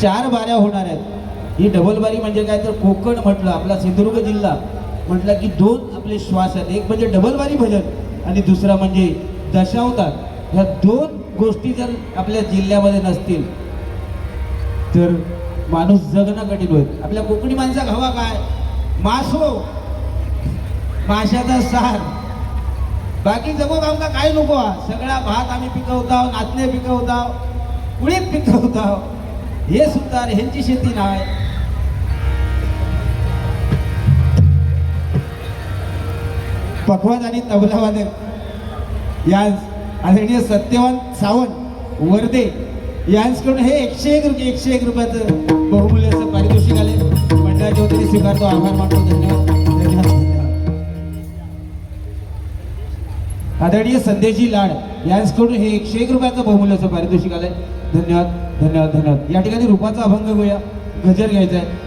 चार बाऱ्या होणार आहेत. ही डबल बारी म्हणजे काय तर कोकण म्हटलं आपला सिंधुदुर्ग जिल्हा. म्हटलं की दोन आपले श्वास आहेत. एक म्हणजे डबल बारी भजन आणि दुसरा म्हणजे दशावतार. ह्या दोन गोष्टी जर आपल्या जिल्ह्यामध्ये नसतील तर माणूस जगणं कठीण होईल. आपल्या कोकणी माणसा हवा काय? मासो हो. माशाचा सार. बाकी जगो आमका काय नको सगळा भात आम्ही पिकवताव नाचणे पिकवताव उडीद पिकवताव. हे सुद्धा ह्यांची शेती नाही. पखवाज आणि तबलावादक या आदरणीय सत्यवान सावंत वर्दे यांच्याकडून हे एकशे एक रुपये एकशे एक रुपयाचं बहुमूल्याचं पारितोषिक आले. मंडळाच्या वतीने स्वीकारतो. आभार मानतो. धन्यवाद. धन्यवाद. धन्यवाद आदरणीय संदेशी लाड यांचकडून हे एकशे एक रुपयाचं बहुमूल्याचं पारितोषिक आलंय. धन्यवाद धन्यवाद धन्यवाद. या ठिकाणी रूपाचा अभंग घेऊया. गजर घ्यायचा आहे.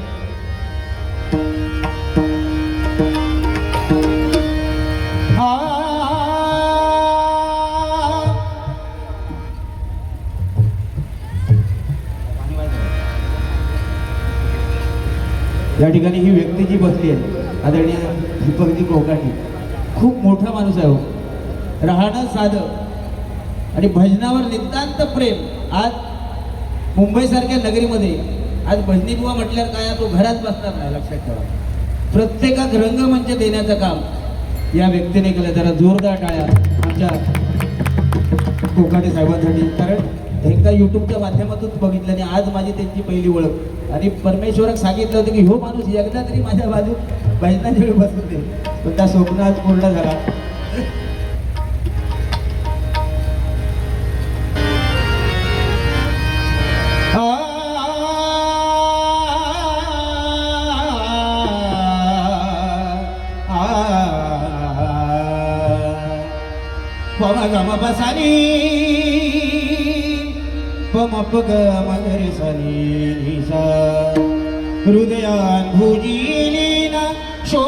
या ठिकाणी ही व्यक्ती जी बसली आहे आदरणीय दीपकजी कोकाटी खूप मोठा माणूस आहे हो. राहणं साधं. आणि भजनावर नितांत प्रेम. आज मुंबईसारख्या नगरीमध्ये आज भजनी बुवा म्हटल्यावर काय तो घरात बसणार नाही लक्षात ठेवा. प्रत्येकात रंगमंच देण्याचं काम या व्यक्तीने केलं. जरा जोरदार टाळ्या आमच्या कोकाटे साहेबांसाठी. कारण एकदा युट्यूबच्या माध्यमातून बघितलं आणि आज माझी त्यांची पहिली ओळख. आणि परमेश्वराक सांगितलं होतं की हो माणूस एकदा तरी माझ्या बाजू भजनाच्या वेळी बसू पण त्या स्वप्न आज पूर्ण झाला. గమ బసని పమప గమ గరిసని హృదయాన్ భుజీలీన శో